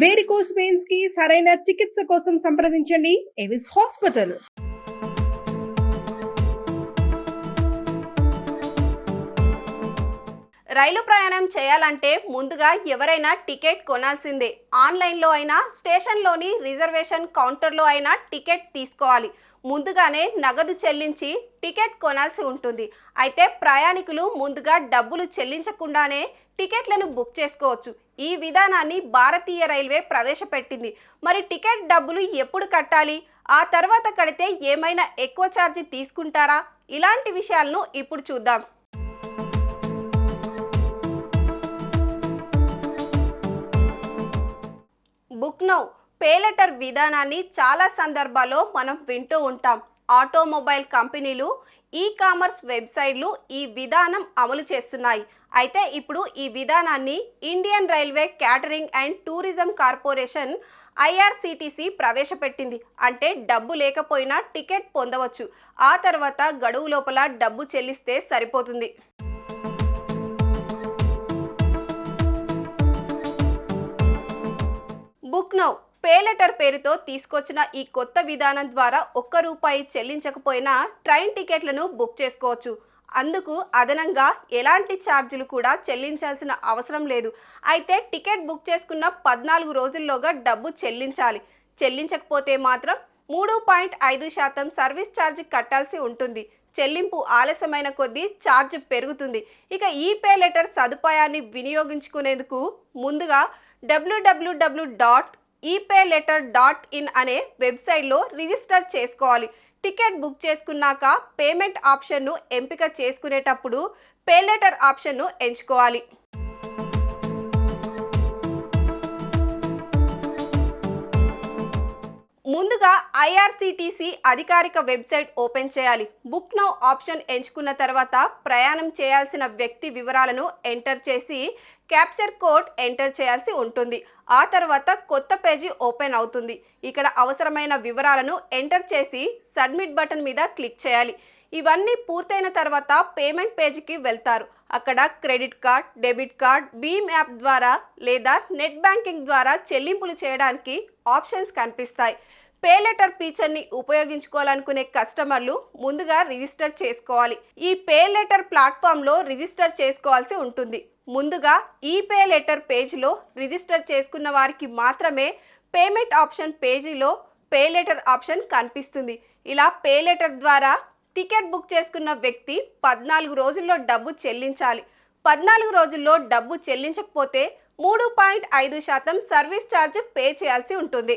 Varicose పెయిన్స్కి సరైన చికిత్స కోసం సంప్రదించండి. ఎవిస్ హాస్పిటల్ రైలు ప్రయాణం చేయాలంటే ముందుగా ఎవరైనా టికెట్ కొనాల్సిందే. ఆన్లైన్లో అయినా స్టేషన్లోని రిజర్వేషన్ కౌంటర్లో అయినా టికెట్ తీసుకోవాలి. ముందుగానే నగదు చెల్లించి టికెట్ కొనాల్సి ఉంటుంది. అయితే ప్రయాణికులు ముందుగా డబ్బులు చెల్లించకుండానే టికెట్లను బుక్ చేసుకోవచ్చు. ఈ విధానాన్ని భారతీయ రైల్వే ప్రవేశపెట్టింది. మరి టికెట్ డబ్బులు ఎప్పుడు కట్టాలి? ఆ తర్వాత కడితే ఏమైనా ఎక్కువ ఛార్జీ తీసుకుంటారా? ఇలాంటి విషయాలను ఇప్పుడు చూద్దాం. బుక్ నౌ పే లెటర్ విధానాన్ని చాలా సందర్భాల్లో మనం వింటూ ఉంటాం. ఆటోమొబైల్ కంపెనీలు ఈ కామర్స్ వెబ్సైట్లు ఈ విధానం అమలు చేస్తున్నాయి. అయితే ఇప్పుడు ఈ విధానాన్ని Indian railway catering and tourism corporation IRCTC ప్రవేశపెట్టింది. అంటే డబ్బు లేకపోయినా టికెట్ పొందవచ్చు. ఆ తర్వాత గడువు లోపల డబ్బు చెల్లిస్తే సరిపోతుంది. బుక్ నౌ పే లెటర్ పేరుతో తీసుకొచ్చిన ఈ కొత్త విధానం ద్వారా ఒక్క రూపాయి చెల్లించకపోయినా ట్రైన్ టికెట్లను బుక్ చేసుకోవచ్చు. అందుకు అదనంగా ఎలాంటి ఛార్జీలు కూడా చెల్లించాల్సిన అవసరం లేదు. అయితే టికెట్ బుక్ చేసుకున్న పద్నాలుగు రోజుల్లోగా డబ్బు చెల్లించాలి. చెల్లించకపోతే మాత్రం మూడు పాయింట్ ఐదు శాతం సర్వీస్ ఛార్జ్ కట్టాల్సి ఉంటుంది. చెల్లింపు ఆలస్యమైన కొద్దీ ఛార్జ్ పెరుగుతుంది. ఇక ఈ పే లెటర్ సదుపాయాన్ని వినియోగించుకునేందుకు ముందుగా WWW dot ePay later dot in అనే వెబ్సైట్లో రిజిస్టర్ చేసుకోవాలి. టికెట్ బుక్ చేసుకున్నాక పేమెంట్ ఆప్షన్ను ఎంపిక చేసుకునేటప్పుడు పే లెటర్ ఆప్షన్ను ఎంచుకోవాలి. ముందుగా ఐఆర్సీటీసీ అధికారిక వెబ్సైట్ ఓపెన్ చేయాలి. బుక్ నౌ ఆప్షన్ ఎంచుకున్న తర్వాత ప్రయాణం చేయాల్సిన వ్యక్తి వివరాలను ఎంటర్ చేసి క్యాప్చర్ కోడ్ ఎంటర్ చేయాల్సి ఉంటుంది. ఆ తర్వాత కొత్త పేజీ ఓపెన్ అవుతుంది. ఇక్కడ అవసరమైన వివరాలను ఎంటర్ చేసి సబ్మిట్ బటన్ మీద క్లిక్ చేయాలి. ఇవన్నీ పూర్తయిన తర్వాత పేమెంట్ పేజీకి వెళ్తారు. అక్కడ క్రెడిట్ కార్డ్ డెబిట్ కార్డ్ భీమ్ యాప్ ద్వారా లేదా నెట్ బ్యాంకింగ్ ద్వారా చెల్లింపులు చేయడానికి ఆప్షన్స్ కనిపిస్తాయి. పే లెటర్ ఫీచర్ని ఉపయోగించుకోవాలనుకునే కస్టమర్లు ముందుగా రిజిస్టర్ చేసుకోవాలి. ఈ పే లెటర్ ప్లాట్ఫామ్లో రిజిస్టర్ చేసుకోవాల్సి ఉంటుంది. ముందుగా ఈ పే లెటర్ పేజీలో రిజిస్టర్ చేసుకున్న వారికి మాత్రమే పేమెంట్ ఆప్షన్ పేజీలో పే లెటర్ ఆప్షన్ కనిపిస్తుంది. ఇలా పే లెటర్ ద్వారా టికెట్ బుక్ చేసుకున్న వ్యక్తి పద్నాలుగు రోజుల్లో డబ్బు చెల్లించాలి. పద్నాలుగు రోజుల్లో డబ్బు చెల్లించకపోతే మూడు పాయింట్ ఐదు శాతం సర్వీస్ ఛార్జ్ పే చేయాల్సి ఉంటుంది.